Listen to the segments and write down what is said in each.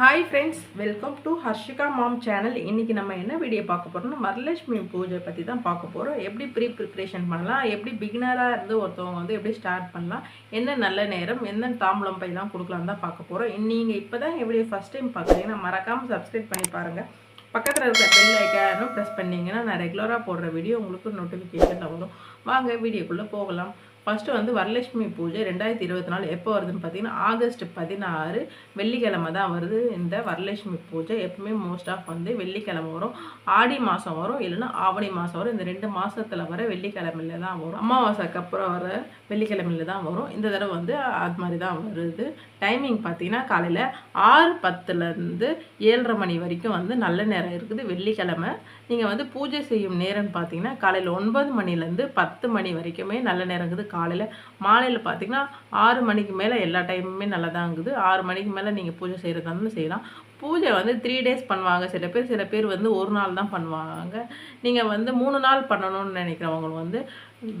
Hi friends welcome to Harshika mom channel இன்றைக்கி நம்ம என்ன வீடியோ பார்க்க போகிறோம்னா வரலட்சுமி பூஜை பற்றி தான் பார்க்க போகிறோம் எப்படி ப்ரீ ப்ரிப்ரேஷன் பண்ணலாம் எப்படி பிகினராக இருந்து ஒருத்தவங்க வந்து எப்படி ஸ்டார்ட் பண்ணலாம் என்ன நல்ல நேரம் என்ன தாம்பூலம் பையெல்லாம் கொடுக்கலாம் தான் பார்க்க போகிறோம் நீங்கள் இப்போ தான் எப்படி ஃபஸ்ட் டைம் பார்க்குறீங்கன்னா மறக்காமல் சப்ஸ்கிரைப் பண்ணி பாருங்கள் பக்கத்தில் இருக்கிற பெல் ஐக்கானும் ப்ரெஸ் பண்ணிங்கன்னா நான் ரெகுலராக போடுற வீடியோ உங்களுக்கு நோட்டிஃபிகேஷனில் வரும் வாங்க வீடியோக்குள்ளே போகலாம். ஃபஸ்ட்டு வந்து வரலட்சுமி பூஜை ரெண்டாயிரத்தி இருபத்தி நாலு எப்போ வருதுன்னு பார்த்தீங்கன்னா ஆகஸ்ட் பதினாறு வெள்ளிக்கிழமை தான் வருது இந்த வரலட்சுமி பூஜை. எப்பவுமே மோஸ்ட் ஆஃப் வந்து வெள்ளிக்கிழமை வரும். ஆடி மாதம் வரும் இல்லைன்னா ஆவணி மாதம் வரும். இந்த ரெண்டு மாதத்தில் வர வெள்ளிக்கிழமையில தான் வரும். அமாவாசைக்கு அப்புறம் வர வெள்ளிக்கிழமையில தான் வரும். இந்த தடவை வந்து அது மாதிரி தான் வருது. டைமிங் பார்த்தீங்கன்னா காலையில் ஆறு பத்துலேருந்து ஏழரை மணி வரைக்கும் வந்து நல்ல நேரம் இருக்குது. வெள்ளிக்கிழமை. நீங்கள் வந்து பூஜை செய்யும் நேரம்னு பார்த்தீங்கன்னா காலையில் ஒன்பது மணிலேருந்து பத்து மணி வரைக்குமே நல்ல நேரம் இருக்குது. காலையில் மாலையில் பார்த்தீங்கன்னா ஆறு மணிக்கு மேலே எல்லா டைமுமே நல்லா இருக்குது. ஆறு மணிக்கு மேலே நீங்கள் பூஜை செய்கிறதாலும் செய்யலாம். பூஜை வந்து த்ரீ டேஸ் பண்ணுவாங்க. சில பேர் சில பேர் வந்து ஒரு நாள் தான் பண்ணுவாங்க. நீங்கள் வந்து மூணு நாள் பண்ணணும்னு நினைக்கிறவங்க வந்து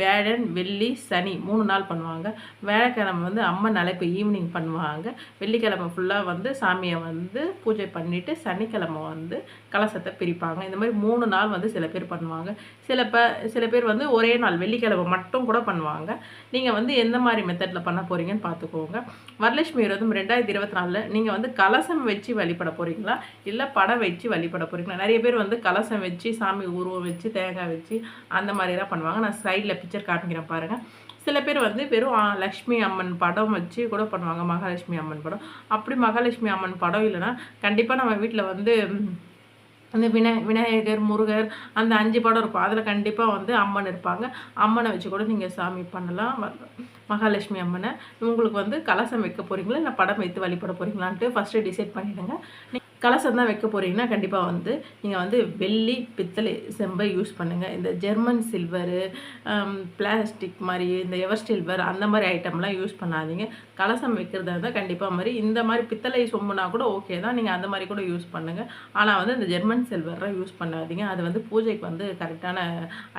வேழன் வெள்ளி சனி மூணு நாள் பண்ணுவாங்க. வேலைக்கிழமை வந்து அம்மன் அழைப்பு ஈவினிங் பண்ணுவாங்க. வெள்ளிக்கிழமை ஃபுல்லாக வந்து சாமியை வந்து பூஜை பண்ணிவிட்டு சனிக்கிழமை வந்து கலசத்தை பிரிப்பாங்க. இந்த மாதிரி மூணு நாள் வந்து சில பேர் பண்ணுவாங்க. சில ப சில பேர் வந்து ஒரே நாள் வெள்ளிக்கிழமை மட்டும் கூட பண்ணுவாங்க. நீங்கள் வந்து எந்த மாதிரி மெத்தடில் பண்ண போகிறீங்கன்னு பார்த்துக்கோங்க. வரலட்சுமி விரதம் ரெண்டாயிரத்தி இருபத்தி நாலில் நீங்கள் வந்து கலசம் வச்சு வழிபட போகிறீங்களா இல்லை படம் வச்சு வழிபட போகிறீங்களா நிறைய பேர் வந்து கலசம் வச்சு சாமி உருவம் வச்சு தேங்காய் வச்சு அந்த மாதிரிலாம் பண்ணுவாங்க. நான் சைடில் பிக்சர் காட்டுங்கிறேன் பாருங்கள் சில பேர் வந்து வெறும் லக்ஷ்மி அம்மன் படம் வச்சு கூட பண்ணுவாங்க மகாலட்சுமி அம்மன் படம். அப்படி மகாலட்சுமி அம்மன் படம் இல்லைன்னா கண்டிப்பாக நம்ம வீட்டில் வந்து அந்த விநாய விநாயகர் முருகர் அந்த அஞ்சு படம் இருக்கும். அதில் கண்டிப்பாக வந்து அம்மன் இருப்பாங்க. அம்மனை வச்சு கூட நீங்கள் சாமி பண்ணலாம். மகாலட்சுமி அம்மனை. உங்களுக்கு வந்து கலசம் வைக்க போகிறீங்களா இல்லை படம் வைத்து வழிபட போகிறீங்களான்ட்டு ஃபஸ்ட்டு டிசைட் பண்ணிவிடுங்க கலசம் தான் வைக்க போகிறீங்கன்னா கண்டிப்பாக வந்து நீங்கள் வந்து வெள்ளி பித்தளை செம்பை யூஸ் பண்ணுங்கள் இந்த ஜெர்மன் சில்வரு பிளாஸ்டிக் மாதிரி இந்த எவர் சில்வர் அந்த மாதிரி ஐட்டம்லாம் யூஸ் பண்ணாதீங்க. கலசம் வைக்கிறதா இருந்தால் கண்டிப்பாக மாதிரி இந்த மாதிரி பித்தளை சொம்புனா கூட ஓகே தான். நீங்கள் அந்த மாதிரி கூட யூஸ் பண்ணுங்கள் ஆனால் வந்து இந்த ஜெர்மன் சில்வரை யூஸ் பண்ணாதீங்க. அது வந்து பூஜைக்கு வந்து கரெக்டான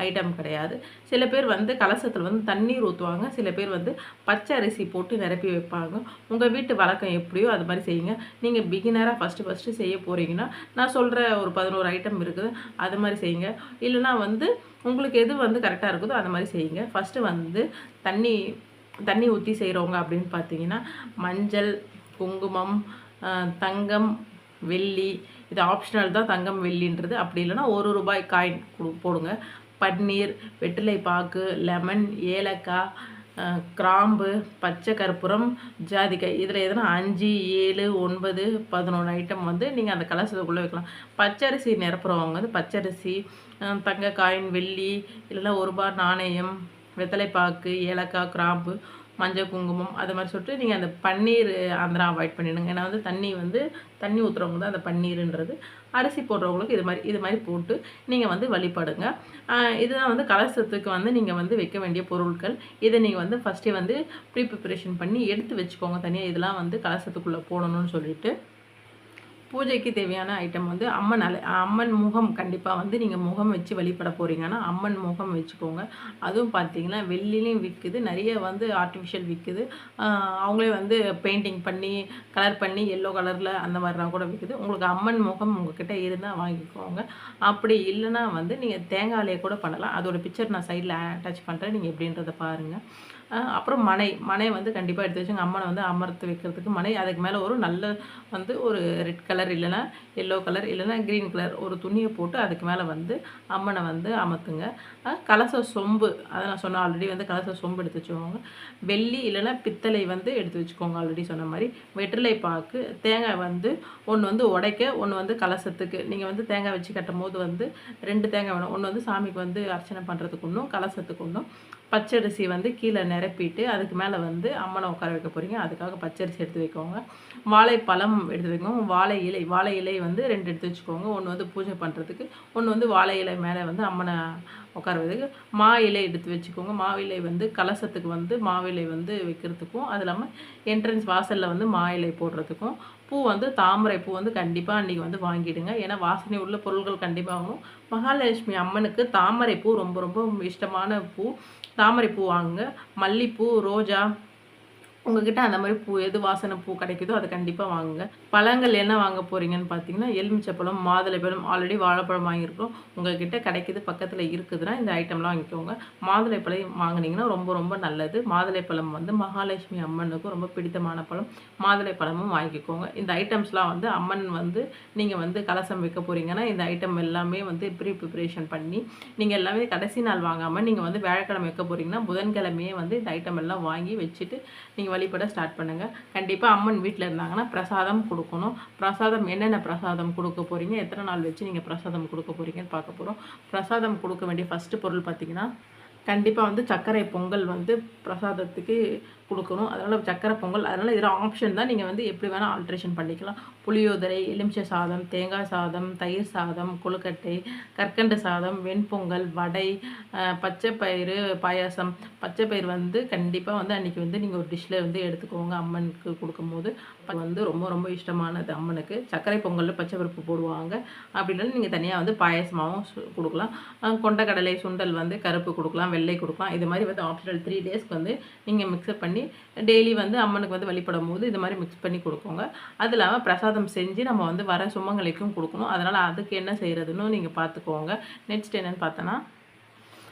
ஐட்டம் கிடையாது. சில பேர் வந்து கலசத்தில் வந்து தண்ணீர் ஊற்றுவாங்க சில பேர் வந்து பச்சை அரிசி போட்டு நிரப்பி வைப்பாங்க. உங்கள் வீட்டு வழக்கம் எப்படியோ அது மாதிரி செய்யுங்க. நீங்கள் பிகினராக ஃபஸ்ட்டு ஃபஸ்ட்டு செய்ய போகிறீங்கன்னா நான் சொல்கிற ஒரு பதினோரு ஐட்டம் இருக்குது அது மாதிரி செய்யுங்க. இல்லைன்னா வந்து உங்களுக்கு எது வந்து கரெக்டாக இருக்குதோ அந்த மாதிரி செய்யுங்க. ஃபஸ்ட்டு வந்து தண்ணி தண்ணி ஊற்றி செய்கிறவங்க அப்படின்னு பார்த்தீங்கன்னா மஞ்சள் குங்குமம் தங்கம் வெள்ளி இது ஆப்ஷனல் தான் தங்கம் வெள்ளின்றது. அப்படி இல்லைன்னா ஒரு ரூபாய் காயின் கொடு போடுங்க. பன்னீர் வெற்றிலை பாக்கு லெமன் ஏலக்காய் கிராம்பு பச்சை கற்பூரம் ஜாதிக்காய். இதில் எதுனா அஞ்சு ஏழு ஒன்பது பதினொன்று ஐட்டம் வந்து நீங்கள் அந்த கலசத்துக்குள்ளே வைக்கலாம். பச்சரிசி நிரப்புறவங்க வந்து பச்சரிசி தங்க காயின் வெள்ளி இல்லைன்னா ஒரு ரூபாய் நாணயம் வெத்தலைப்பாக்கு ஏலக்காய் கிராம்பு மஞ்சள் குங்குமம் அது மாதிரி சொல்லிட்டு நீங்கள் அந்த பன்னீர் அதெல்லாம் அவாய்ட் பண்ணிடுங்க. ஏன்னா வந்து தண்ணி வந்து தண்ணி ஊற்றுறவங்க தான் அந்த பன்னீருன்றது. அரிசி போடுறவங்களுக்கு இது மாதிரி இது மாதிரி போட்டு நீங்கள் வந்து வழிபடுங்க. இதுதான் வந்து கலசத்துக்கு வந்து நீங்கள் வந்து வைக்க வேண்டிய பொருட்கள். இதை நீங்கள் வந்து ஃபஸ்ட்டே வந்து ப்ரீ ப்ரிப்பரேஷன் பண்ணி எடுத்து வச்சுக்கோங்க தனியாக இதெல்லாம் வந்து கலசத்துக்குள்ளே போடணும்னு சொல்லிட்டு. பூஜைக்கு தேவையான ஐட்டம் வந்து அம்மன் அலை அம்மன் முகம் கண்டிப்பாக வந்து நீங்கள் முகம் வச்சு வழிபட போகிறீங்கன்னா அம்மன் முகம் வச்சுக்கோங்க. அதுவும் பார்த்தீங்கன்னா வெள்ளிலையும் விற்குது நிறைய வந்து ஆர்டிஃபிஷியல் விற்குது அவங்களே வந்து பெயிண்டிங் பண்ணி கலர் பண்ணி எல்லோ கலரில் அந்த மாதிரிலாம் கூட விற்குது உங்களுக்கு அம்மன் முகம் உங்ககிட்ட இருந்தால் வாங்கிக்கோங்க. அப்படி இல்லைன்னா வந்து நீங்கள் தேங்காயிலே கூட பண்ணலாம். அதோடய பிக்சர் நான் சைடில் அட்டாச் பண்ணுறேன் நீங்கள் எப்படின்றத பாருங்கள் அப்புறம் மனை மனை வந்து கண்டிப்பாக எடுத்து வச்சுங்க அம்மனை வந்து அமர்த்து வைக்கிறதுக்கு மனை அதுக்கு மேலே ஒரு நல்ல வந்து ஒரு ரெட் கலர் இல்லைன்னா எல்லோ கலர் இல்லைன்னா க்ரீன் கலர் ஒரு துணியை போட்டு அதுக்கு மேலே வந்து அம்மனை வந்து அமர்த்துங்க. கலச சொம்பு அதை நான் சொன்ன ஆல்ரெடி வந்து கலச சொம்பு எடுத்து வச்சுக்கோங்க. வெள்ளி இல்லைன்னா பித்தளை வந்து எடுத்து வச்சுக்கோங்க ஆல்ரெடி சொன்ன மாதிரி. வெற்றிலை பாக்கு தேங்காய் வந்து ஒன்று வந்து உடைக்க ஒன்று வந்து கலசத்துக்கு. நீங்கள் வந்து தேங்காய் வச்சு கட்டும் போது வந்து ரெண்டு தேங்காய் வேணும். ஒன்று வந்து சாமிக்கு வந்து அர்ச்சனை பண்ணுறதுக்கு ஒன்றும் கலசத்துக்கு ஒன்றும் பச்சரிசி வந்து கீழே நிரப்பிட்டு அதுக்கு மேலே வந்து அம்மனை உட்கார வைக்க போகிறீங்க அதுக்காக பச்சரிசி எடுத்து வைக்கோங்க. வாழைப்பழம் எடுத்து வைக்கோங்க. வாழை இலை வாழை இலை வந்து ரெண்டு எடுத்து வச்சுக்கோங்க. ஒன்று வந்து பூஜை பண்ணுறதுக்கு ஒன்று வந்து வாழை இலை மேலே வந்து அம்மனை உட்கார வைக்கிறதுக்கு மா இலை எடுத்து வச்சுக்கோங்க. மாவிலை வந்து கலசத்துக்கு வந்து மாவிலை வந்து வைக்கிறதுக்கும் அது இல்லாமல் என்ட்ரன்ஸ் வாசலில் வந்து மா இலை போடுறதுக்கும் பூ வந்து தாமரை பூ வந்து கண்டிப்பாக அன்றைக்கி வந்து வாங்கிடுங்க. ஏன்னா வாசனை உள்ள பொருட்கள் கண்டிப்பாக வாங்கணும் மகாலட்சுமி அம்மனுக்கு தாமரை பூ ரொம்ப ரொம்ப இஷ்டமான பூ. தாமரை பூ வாங்குங்க. மல்லிப்பூ ரோஜா உங்ககிட்ட அந்த மாதிரி பூ எது வாசனை பூ கிடைக்குதோ அதை கண்டிப்பாக வாங்குங்க. பழங்கள் என்ன வாங்க போகிறீங்கன்னு பார்த்தீங்கன்னா எலுமிச்சப்பழம் மாதுளைப்பழம் ஆல்ரெடி வாழைப்பழம் வாங்கியிருக்கோம் உங்ககிட்ட கிடைக்குது பக்கத்தில் இருக்குதுன்னா இந்த ஐட்டம்லாம் வாங்கிக்கோங்க. மாதுளைப்பழம் வாங்கினீங்கன்னா ரொம்ப ரொம்ப நல்லது. மாதுளைப்பழம் வந்து மகாலட்சுமி அம்மனுக்கும் ரொம்ப பிடித்தமான பழம். மாதுளைப்பழமும் வாங்கிக்கோங்க. இந்த ஐட்டம்ஸ்லாம் வந்து அம்மன் வந்து நீங்கள் வந்து கலசம் வைக்க போகிறீங்கன்னா இந்த ஐட்டம் எல்லாமே வந்து ப்ரீ ப்ரிப்பரேஷன் பண்ணி நீங்கள் எல்லாமே கடைசி நாள் வாங்காமல் நீங்கள் வந்து வியாழக்கிழமை வைக்க போகிறீங்கன்னா புதன்கிழமையே வந்து இந்த ஐட்டம் எல்லாம் வாங்கி வச்சுட்டு நீங்கள் வழிபட ஸ்டார்ட் பண்ணுங்கள் கண்டிப்பாக அம்மன் வீட்டில் இருந்தாங்கன்னா பிரசாதம் கொடுக்கணும். பிரசாதம் என்னென்ன பிரசாதம் கொடுக்க போகிறீங்க எத்தனை நாள் வச்சு நீங்கள் பிரசாதம் கொடுக்க போகிறீங்கன்னு பார்க்க போகிறோம் பிரசாதம் கொடுக்க வேண்டிய ஃபஸ்ட்டு பொருள் பார்த்திங்கன்னா கண்டிப்பாக வந்து சர்க்கரை பொங்கல் வந்து பிரசாதத்துக்கு கொடுக்கணும். அதனால் சக்கரை பொங்கல் அதனால் இதில் ஆப்ஷன் தான் நீங்கள் வந்து எப்படி வேணால் ஆல்ட்ரேஷன் பண்ணிக்கலாம். புளியோதரை எலுமிச்சை சாதம் தேங்காய் சாதம் தயிர் சாதம் கொழுக்கட்டை கற்கண்டு சாதம் வெண்பொங்கல் வடை பச்சை பயிறு பாயாசம். பச்சை வந்து கண்டிப்பாக வந்து அன்றைக்கி வந்து நீங்கள் ஒரு டிஷ்ஷில் வந்து எடுத்துக்கோங்க. அம்மனுக்கு கொடுக்கும்போது. வந்து ரொம்ப ரொம்ப இஷ்டமானது அம்மனுக்கு. சர்க்கரை பொங்கலில் பச்சை பருப்பு போடுவாங்க. அப்படி இல்லைன்னா நீங்கள் தனியாக வந்து பாயசமாகவும் கொடுக்கலாம். கொண்டக்கடலை சுண்டல் வந்து கருப்பு கொடுக்கலாம் வெள்ளை கொடுக்கலாம். இது மாதிரி வந்து ஆப்ஷனல் த்ரீ டேஸ்க்கு வந்து நீங்கள் மிக்சர் பண்ணி டெய்லி வந்து அம்மனுக்கு வந்து வழிபடும் போது இது மாதிரி மிக்ஸ் பண்ணி கொடுக்கோங்க. அது இல்லாமல் பிரசாதம் செஞ்சு நம்ம வந்து வர சுமங்கலிக்கும் கொடுக்கணும். அதனால் அதுக்கு என்ன செய்கிறதுன்னு நீங்கள் பார்த்துக்கோங்க. நெக்ஸ்ட் என்னென்னு பார்த்தோன்னா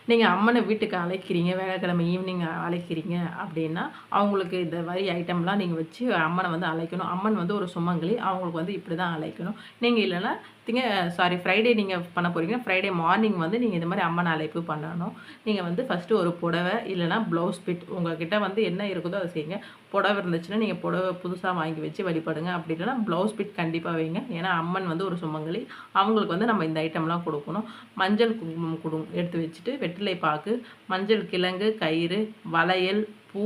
நீங்கள் அம்மனை வீட்டுக்கு அழைக்கிறீங்க வேலைக்கிழமை ஈவினிங் அழைக்கிறீங்க அப்படின்னா அவங்களுக்கு இந்த மாதிரி ஐட்டம்லாம் நீங்கள் வச்சு அம்மனை வந்து அழைக்கணும். அம்மன் வந்து ஒரு சுமங்கலி அவங்களுக்கு வந்து இப்படி தான் அழைக்கணும். நீங்கள் இல்லைன்னா திங்க சாரி ஃப்ரைடே நீங்கள் பண்ண போகிறீங்கன்னா ஃப்ரைடே மார்னிங் வந்து நீங்கள் இந்த மாதிரி அம்மன் அழைப்பு பண்ணணும். நீங்கள் வந்து ஃபஸ்ட்டு ஒரு புடவை இல்லைனா ப்ளவுஸ் பிட் உங்கள்கிட்ட வந்து என்ன இருக்குதோ அதை செய்யுங்க. புடவை இருந்துச்சுன்னா நீங்கள் புடவை புதுசாக வாங்கி வச்சு வழிபடுங்க. அப்படி இல்லைனா ப்ளவுஸ் பிட் கண்டிப்பாக வைங்க. ஏன்னா அம்மன் வந்து ஒரு சுமங்கலி அவங்களுக்கு வந்து நம்ம இந்த ஐட்டம்லாம் கொடுக்கணும். மஞ்சள் குங்குமம் கொடு எடுத்து வச்சுட்டு வெற்றிலை பாக்கு மஞ்சள் கிழங்கு கயிறு வளையல் பூ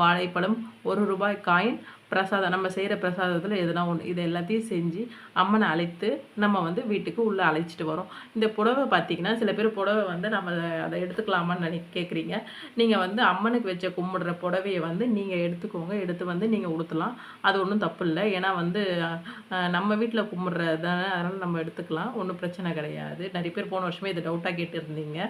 வாழைப்பழம் ஒரு ரூபாய் காயின் பிரசாதம் நம்ம செய்கிற பிரசாதத்தில் எதுனா ஒன்று இது எல்லாத்தையும் செஞ்சு அம்மனை அழைத்து நம்ம வந்து வீட்டுக்கு உள்ளே அழைச்சிட்டு வரோம். இந்த புடவை பார்த்திங்கன்னா சில பேர் புடவை வந்து நம்ம அதை எடுத்துக்கலாமான்னு நினை கேட்குறீங்க நீங்கள் வந்து அம்மனுக்கு வச்ச கும்பிடுற புடவையை வந்து நீங்கள் எடுத்துக்கோங்க எடுத்து வந்து நீங்கள் உடுத்தலாம். அது ஒன்றும் தப்பு இல்லை. ஏன்னா வந்து நம்ம வீட்டில் கும்பிட்றது அதனால் நம்ம எடுத்துக்கலாம். ஒன்றும் பிரச்சனை கிடையாது. நிறைய பேர் போன வருஷமே இதை டவுட்டாக கேட்டுருந்தீங்க.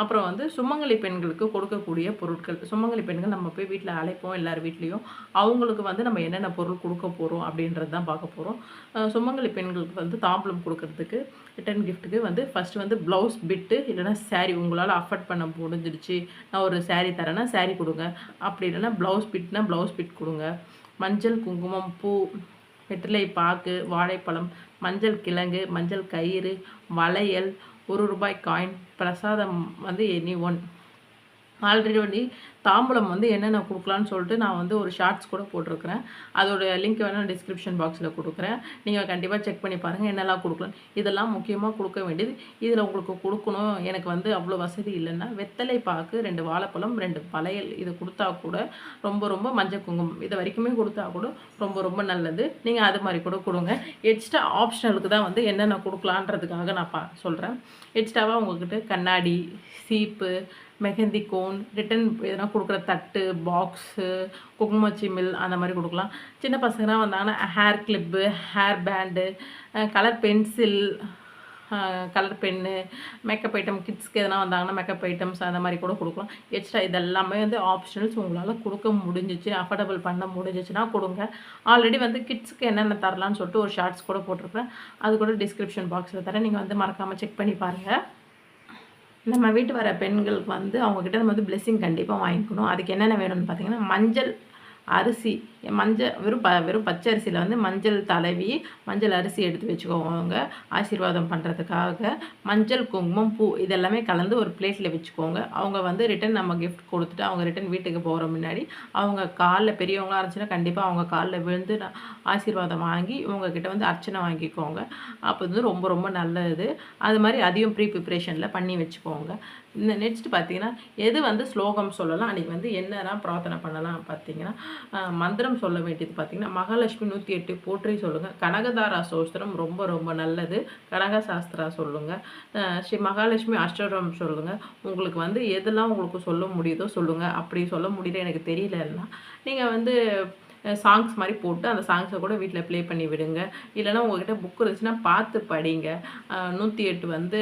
அப்புறம் வந்து சுமங்கலி பெண்களுக்கு கொடுக்கக்கூடிய பொருட்கள். சுமங்கலி பெண்கள் நம்ம போய் வீட்டில் அழைப்போம் எல்லார் வீட்லேயும். அவங்களுக்கு வந்து நம்ம என்னென்ன பொருள் கொடுக்க போகிறோம் அப்படின்றது தான் பார்க்க போகிறோம் சுமங்கலி பெண்களுக்கு வந்து தாம்பலம் கொடுக்கறதுக்கு ரிட்டன் கிஃப்ட்டுக்கு வந்து ஃபஸ்ட்டு வந்து ப்ளவுஸ் பிட்டு இல்லைனா சாரீ உங்களால் அஃபர்ட் பண்ண முடிஞ்சிடுச்சு நான் ஒரு சாரீ தரேன்னா சாரீ கொடுங்க. அப்படி இல்லைனா ப்ளவுஸ் பிட்னா ப்ளவுஸ் பிட் கொடுங்க. மஞ்சள் குங்குமம் பூ வெற்றிலை பாக்கு வாழைப்பழம் மஞ்சள் கிழங்கு மஞ்சள் கயிறு வளையல் ஒரு ரூபாய் காயின் பிரசாதம் வந்து எனி ஒன் ஆல்ரெடி வந்து தாம்பூலம் வந்து என்னென்ன கொடுக்கலான்னு சொல்லிட்டு நான் வந்து ஒரு ஷார்ட்ஸ் கூட போட்டிருக்கிறேன். அதோடய லிங்க் வேணால் டிஸ்கிரிப்ஷன் பாக்ஸில் கொடுக்குறேன். நீங்கள் கண்டிப்பாக செக் பண்ணி பாருங்கள் என்னெல்லாம் கொடுக்கலாம். இதெல்லாம் முக்கியமாக கொடுக்க வேண்டியது. இதில் உங்களுக்கு கொடுக்கணும். எனக்கு வந்து அவ்வளோ வசதி இல்லைன்னா வெத்தலை பாக்கு ரெண்டு வாழைப்பழம் ரெண்டு பழையல் இது கொடுத்தா கூட ரொம்ப ரொம்ப மஞ்சள் குங்குமம். இது வரைக்குமே கொடுத்தா கூட ரொம்ப ரொம்ப நல்லது. நீங்கள் அது மாதிரி கூட கொடுங்க. எக்ஸ்ட்ரா ஆப்ஷனலுக்கு தான் வந்து என்னென்ன கொடுக்கலான்றதுக்காக நான் பா சொல்கிறேன் எக்ஸ்ட்ராவாக உங்கள்கிட்ட கண்ணாடி சீப்பு மெஹந்தி கோன் ரிட்டன் எதனா கொடுக்குற தட்டு பாக்ஸு குங்குமச்சிமில் அந்த மாதிரி கொடுக்கலாம். சின்ன பசங்களாம் வந்தாங்கன்னா hair clip hair band colour pencil colour pen makeup item கிட்ஸ்க்கு எதனா வந்தாங்கன்னா மேக்கப் ஐட்டம்ஸ் அந்த மாதிரி கூட கொடுக்கலாம். எக்ஸ்ட்ரா இதெல்லாமே வந்து ஆப்ஷனல்ஸ் உங்களால் கொடுக்க முடிஞ்சிச்சு அஃபோர்டபுள் பண்ண முடிஞ்சிச்சுன்னா கொடுங்க. ஆல்ரெடி வந்து கிட்ஸ்க்கு என்னென்ன தரலான்னு சொல்லிட்டு ஒரு ஷார்ட்ஸ் கூட போட்டிருப்பேன் அது கூட டிஸ்கிரிப்ஷன் பாக்ஸில் தரேன். நீங்கள் வந்து மறக்காமல் செக் பண்ணி பாருங்கள் நம்ம வீட்டு வர பெண்களுக்கு வந்து அவங்கக்கிட்ட நம்ம வந்து பிளெஸ்ஸிங் கண்டிப்பாக வாங்கிக்கணும். அதுக்கு என்னென்ன வேணும்னு பார்த்தீங்கன்னா மஞ்சள் அரிசி மஞ்சள் வெறும் ப வெறும் பச்சை அரிசியில் வந்து மஞ்சள் தடவி மஞ்சள் அரிசி எடுத்து வச்சுக்கோங்க. ஆசீர்வாதம் பண்ணுறதுக்காக மஞ்சள் குங்குமம் பூ இதெல்லாமே கலந்து ஒரு பிளேட்டில் வச்சுக்கோங்க. அவங்க வந்து ரிட்டன் நம்ம கிஃப்ட் கொடுத்துட்டு அவங்க ரிட்டன் வீட்டுக்கு போகிற முன்னாடி அவங்க காலில் பெரியவங்களாக இருந்துச்சுன்னா கண்டிப்பாக அவங்க காலில் விழுந்து ஆசீர்வாதம் வாங்கி இவங்கக்கிட்ட வந்து அர்ச்சனை வாங்கிக்கோங்க. அப்போ வந்து ரொம்ப ரொம்ப நல்லது. அது மாதிரி அதையும் ப்ரீ ப்ரிப்ரேஷனில் பண்ணி வச்சுக்கோங்க. இந்த நெக்ஸ்ட் பார்த்தீங்கன்னா எது வந்து ஸ்லோகம் சொல்லலாம் அன்றைக்கி வந்து என்னெல்லாம் பிரார்த்தனை பண்ணலாம் பார்த்தீங்கன்னா மந்திரம் சொல்ல வேண்டியது பார்த்தீங்கன்னா மகாலட்சுமி நூற்றி எட்டு போற்றி சொல்லுங்கள் கனகதாரா சோஸ்திரம் ரொம்ப ரொம்ப நல்லது. கனக சாஸ்திரா சொல்லுங்கள் ஸ்ரீ மகாலட்சுமி அஷ்டரம் சொல்லுங்கள் உங்களுக்கு வந்து எதெல்லாம் உங்களுக்கு சொல்ல முடியுதோ சொல்லுங்கள் அப்படி சொல்ல முடியல எனக்கு தெரியலன்னா நீங்கள் வந்து சாங்ஸ் மாதிரி போட்டு அந்த சாங்ஸை கூட வீட்டில் ப்ளே பண்ணி விடுங்க. இல்லைனா உங்கள்கிட்ட புக் இருந்துச்சுன்னா பார்த்து படிங்க. நூற்றி எட்டு வந்து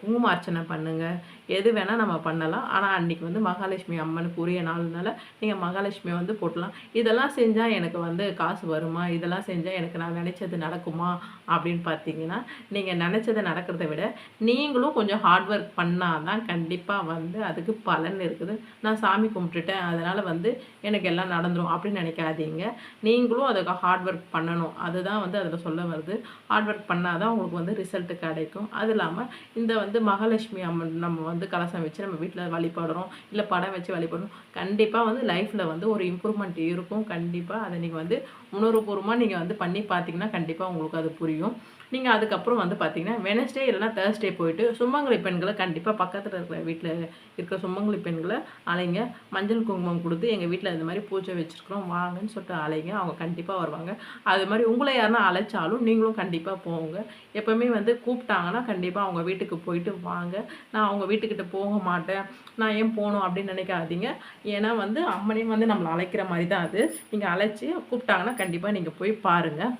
குங்கும அர்ச்சனை பண்ணுங்கள் எது வேணால் நம்ம பண்ணலாம். ஆனால் அன்றைக்கி வந்து மகாலட்சுமி அம்மனுக்கு உரிய நாள்னால நீங்கள் மகாலட்சுமி வந்து போட்டலாம். இதெல்லாம் செஞ்சால் எனக்கு வந்து காசு வருமா? இதெல்லாம் செஞ்சால் எனக்கு நான் நினச்சது நடக்குமா? அப்படின்னு பார்த்தீங்கன்னா நீங்கள் நினச்சதை நடக்கிறத விட நீங்களும் கொஞ்சம் ஹார்ட் ஒர்க் பண்ணால் தான் கண்டிப்பாக வந்து அதுக்கு பலன் இருக்குது. நான் சாமி கும்பிட்டுட்டேன் அதனால் வந்து எனக்கு எல்லாம் நடந்துடும் அப்படின்னு நினைக்காதீங்க. நீங்களும் அதுக்கு ஹார்ட் ஒர்க் பண்ணணும். அதுதான் வந்து அதில் சொல்ல வருது. ஹார்ட் ஒர்க் பண்ணால் தான் உங்களுக்கு வந்து ரிசல்ட்டு கிடைக்கும். அது இல்லாமல் இந்த வந்து மகாலட்சுமி அம்மன் நம்ம வந்து வந்து கலசம் வச்சு நம்ம வீட்டில் வழிபடுறோம் இல்லை படம் வச்சு வழிபடுறோம் கண்டிப்பாக வந்து லைஃப்பில் வந்து ஒரு இம்ப்ரூவ்மெண்ட் இருக்கும். கண்டிப்பாக அதை நீங்கள் வந்து உணர்வுபூர்வமாக நீங்கள் வந்து பண்ணி பார்த்தீங்கன்னா கண்டிப்பாக உங்களுக்கு அது புரியும். நீங்கள் அதுக்கப்புறம் வந்து பார்த்தீங்கன்னா வெனஸ்டே இல்லைனா தேர்ஸ்டே போயிட்டு சுமங்கலி பெண்களை கண்டிப்பாக பக்கத்தில் இருக்கிற வீட்டில் இருக்கிற சுமங்கலி பெண்களை அலைங்க. மஞ்சள் குங்குமம் கொடுத்து எங்கள் வீட்டில் இந்த மாதிரி பூஜை வச்சுருக்குறோம் வாங்கன்னு சொல்லிட்டு அலைங்க. அவங்க கண்டிப்பாக வருவாங்க. அது மாதிரி உங்களை யாருன்னா அழைச்சாலும் நீங்களும் கண்டிப்பாக போங்க. எப்போவுமே வந்து கூப்பிட்டாங்கன்னா கண்டிப்பாக அவங்க வீட்டுக்கு போயிட்டு வாங்க. நான் அவங்க வீட்டுக்கு வீட்டுக்கிட்ட போக மாட்டேன். நான் ஏன் போகணும் அப்படின்னு நினைக்காதீங்க. ஏன்னா வந்து அம்மனையும் வந்து நம்மளை அழைக்கிற மாதிரி தான் அது. நீங்கள் அழைச்சி கூப்பிட்டாங்கன்னா கண்டிப்பாக நீங்கள் போய் பாருங்கள்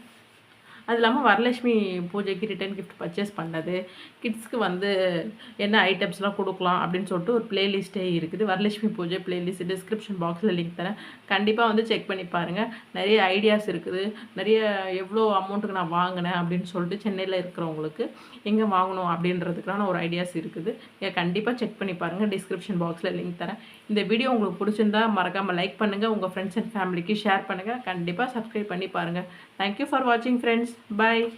அது இல்லாமல் வரலட்சுமி பூஜைக்கு ரிட்டன் கிஃப்ட் பர்ச்சேஸ் பண்ணது. கிட்ஸ்க்கு வந்து என்ன ஐட்டம்ஸ்லாம் கொடுக்கலாம் அப்படின்னு சொல்லிட்டு ஒரு பிளேலிஸ்ட்டே இருக்குது. வரலட்சுமி பூஜை பிளேலிஸ்ட் டிஸ்கிரிப்ஷன் பாக்ஸில் லிங்க் தரேன். கண்டிப்பாக வந்து செக் பண்ணி பாருங்கள் நிறைய ஐடியாஸ் இருக்குது. நிறைய எவ்வளோ அமௌண்ட்டுக்கு நான் வாங்கினேன் அப்படின்னு சொல்லிட்டு சென்னையில் இருக்கிறவங்களுக்கு எங்கே வாங்கணும் அப்படின்றதுக்கான ஒரு ஐடியாஸ் இருக்குது. நீங்கள் கண்டிப்பாக செக் பண்ணி பாருங்கள் டிஸ்கிரிப்ஷன் பாக்ஸில் லிங்க் தரேன். இந்த வீடியோ உங்களுக்கு பிடிச்சிருந்தா மறக்காமல் லைக் பண்ணுங்கள் உங்கள் ஃப்ரெண்ட்ஸ் அண்ட் ஃபேமிலிக்கு ஷேர் பண்ணுங்கள் கண்டிப்பாக சப்ஸ்கிரைப் பண்ணி பாருங்கள் தேங்க்யூ ஃபார் வாட்சிங் ஃப்ரெண்ட்ஸ் Bye.